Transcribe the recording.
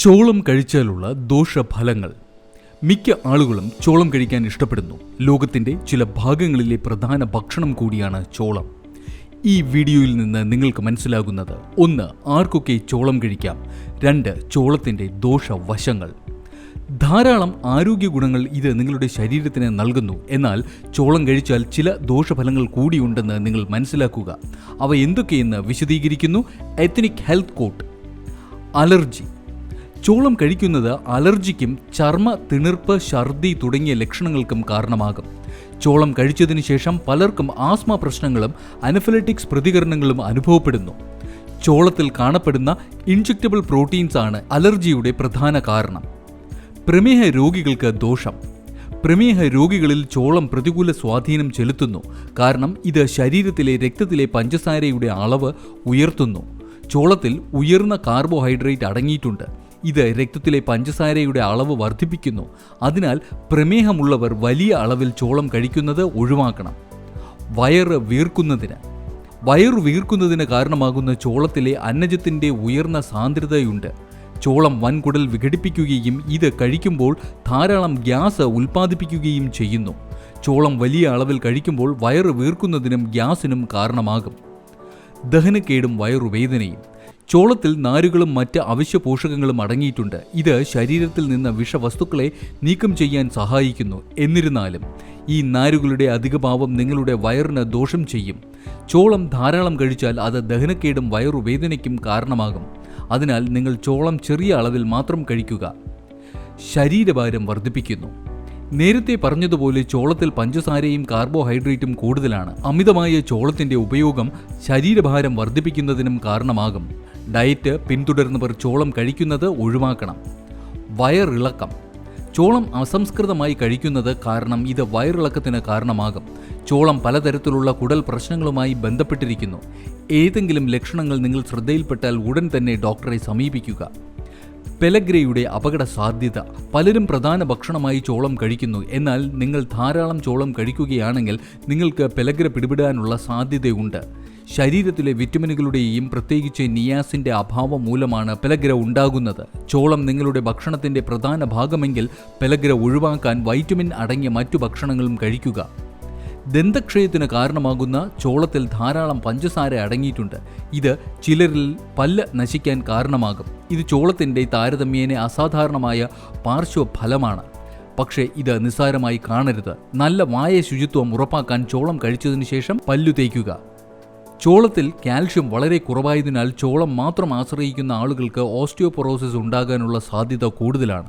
ചോളം കഴിച്ചാലുള്ള ദോഷഫലങ്ങൾ. മിക്ക ആളുകളും ചോളം കഴിക്കാൻ ഇഷ്ടപ്പെടുന്നു. ലോകത്തിന്റെ ചില ഭാഗങ്ങളിലെ പ്രധാന ഭക്ഷണം കൂടിയാണ് ചോളം. ഈ വീഡിയോയിൽ നിന്ന് നിങ്ങൾക്ക് മനസ്സിലാകുന്നത്. ഒന്ന് ആർക്കൊക്കെ ചോളം കഴിക്കാം? രണ്ട് ചോളത്തിന്റെ ദോഷവശങ്ങൾ. ധാരാളം ആരോഗ്യ ഗുണങ്ങൾ ഇത് നിങ്ങളുടെ ശരീരത്തിന് നൽകുന്നു. എന്നാൽ ചോളം കഴിച്ചാൽ ചില ദോഷഫലങ്ങൾ കൂടിയുണ്ടെന്ന് നിങ്ങൾ മനസ്സിലാക്കുക. അവ എന്തൊക്കെയെന്ന് വിശദീകരിക്കുന്നു. Ethnic health court allergy. ചോളം കഴിക്കുന്നത് അലർജിക്കും ചർമ്മ തിണർപ്പ് ഛർദി തുടങ്ങിയ ലക്ഷണങ്ങൾക്കും കാരണമാകും. ചോളം കഴിച്ചതിന് ശേഷം പലർക്കും ആസ്മ പ്രശ്നങ്ങളും അനഫലറ്റിക്സ് പ്രതികരണങ്ങളും അനുഭവപ്പെടുന്നു. ചോളത്തിൽ കാണപ്പെടുന്ന ഇൻജക്റ്റബിൾ പ്രോട്ടീൻസ് ആണ് അലർജിയുടെ പ്രധാന കാരണം. പ്രമേഹ രോഗികൾക്ക് ദോഷം. പ്രമേഹ രോഗികളിൽ ചോളം പ്രതികൂല സ്വാധീനം ചെലുത്തുന്നു. കാരണം ഇത് ശരീരത്തിലെ രക്തത്തിലെ പഞ്ചസാരയുടെ അളവ് ഉയർത്തുന്നു. ചോളത്തിൽ ഉയർന്ന കാർബോഹൈഡ്രേറ്റ് അടങ്ങിയിട്ടുണ്ട്. ഇത് രക്തത്തിലെ പഞ്ചസാരയുടെ അളവ് വർദ്ധിപ്പിക്കുന്നു. അതിനാൽ പ്രമേഹമുള്ളവർ വലിയ അളവിൽ ചോളം കഴിക്കുന്നത് ഒഴിവാക്കണം. വയറ് വീർക്കുന്നതിന്. വയറ് വീർക്കുന്നതിന് കാരണമാകുന്ന ചോളത്തിലെ അന്നജത്തിന്റെ ഉയർന്ന സാന്ദ്രതയുണ്ട്. ചോളം വൻകുടൽ വിഘടിപ്പിക്കുകയും ഇത് കഴിക്കുമ്പോൾ ധാരാളം ഗ്യാസ് ഉൽപ്പാദിപ്പിക്കുകയും ചെയ്യുന്നു. ചോളം വലിയ അളവിൽ കഴിക്കുമ്പോൾ വയറ് വീർക്കുന്നതിനും ഗ്യാസിനും കാരണമാകും. ദഹനക്കേടും വയറുവേദനയും. ചോളത്തിൽ നാരുകളും മറ്റ് അവശ്യ പോഷകങ്ങളും അടങ്ങിയിട്ടുണ്ട്. ഇത് ശരീരത്തിൽ നിന്ന് വിഷവസ്തുക്കളെ നീക്കം ചെയ്യാൻ സഹായിക്കുന്നു. എന്നിരുന്നാലും ഈ നാരുകളുടെ അധികഭാവം നിങ്ങളുടെ വയറിന് ദോഷം ചെയ്യും. ചോളം ധാരാളം കഴിച്ചാൽ അത് ദഹനക്കേടും വയറുവേദനയ്ക്കും കാരണമാകും. അതിനാൽ നിങ്ങൾ ചോളം ചെറിയ അളവിൽ മാത്രം കഴിക്കുക. ശരീരഭാരം വർദ്ധിപ്പിക്കുന്നു. നേരത്തെ പറഞ്ഞതുപോലെ ചോളത്തിൽ പഞ്ചസാരയും കാർബോഹൈഡ്രേറ്റും കൂടുതലാണ്. അമിതമായ ചോളത്തിന്റെ ഉപയോഗം ശരീരഭാരം വർദ്ധിപ്പിക്കുന്നതിനും കാരണമാകും. ഡയറ്റ് പിന്തുടരുന്നവർ ചോളം കഴിക്കുന്നത് ഒഴിവാക്കണം. വയറിളക്കം. ചോളം അസംസ്കൃതമായി കഴിക്കുന്നത് കാരണം ഇത് വയറിളക്കത്തിന് കാരണമാകും. ചോളം പലതരത്തിലുള്ള കുടൽ പ്രശ്നങ്ങളുമായി ബന്ധപ്പെട്ടിരിക്കുന്നു. ഏതെങ്കിലും ലക്ഷണങ്ങൾ നിങ്ങൾ ശ്രദ്ധയിൽപ്പെട്ടാൽ ഉടൻ തന്നെ ഡോക്ടറെ സമീപിക്കുക. പെലഗ്രയുടെ അപകട സാധ്യത പലരും പ്രധാന ഭക്ഷണമായി ചോളം കഴിക്കുന്നു. എന്നാൽ നിങ്ങൾ ധാരാളം ചോളം കഴിക്കുകയാണെങ്കിൽ നിങ്ങൾക്ക് പെലഗ്ര പിടിപെടാനുള്ള സാധ്യതയുണ്ട്. ശരീരത്തിലെ വിറ്റമിനുകളുടെയും പ്രത്യേകിച്ച് നിയാസിന്റെ അഭാവം മൂലമാണ് പെലഗ്ര ഉണ്ടാകുന്നത്. ചോളം നിങ്ങളുടെ ഭക്ഷണത്തിന്റെ പ്രധാന ഭാഗമെങ്കിൽ പെലഗ്ര ഒഴിവാക്കാൻ വൈറ്റമിൻ അടങ്ങിയ മറ്റു ഭക്ഷണങ്ങളും കഴിക്കുക. ദന്തക്ഷയത്തിന് കാരണമാകുന്ന ചോളത്തിൽ ധാരാളം പഞ്ചസാര അടങ്ങിയിട്ടുണ്ട്. ഇത് ചിലരിൽ പല്ല് നശിക്കാൻ കാരണമാകും. ഇത് ചോളത്തിന്റെ താരതമ്യേന അസാധാരണമായ പാർശ്വഫലമാണ്. പക്ഷേ ഇത് നിസ്സാരമായി കാണരുത്. നല്ല വായ ശുചിത്വം ഉറപ്പാക്കാൻ ചോളം കഴിച്ചതിന് ശേഷം പല്ലു തേക്കുക ചോളത്തിൽ കാൽഷ്യം വളരെ കുറവായതിനാൽ ചോളം മാത്രം ആശ്രയിക്കുന്ന ആളുകൾക്ക് ഓസ്റ്റിയോപൊറോസിസ് ഉണ്ടാകാനുള്ള സാധ്യത കൂടുതലാണ്.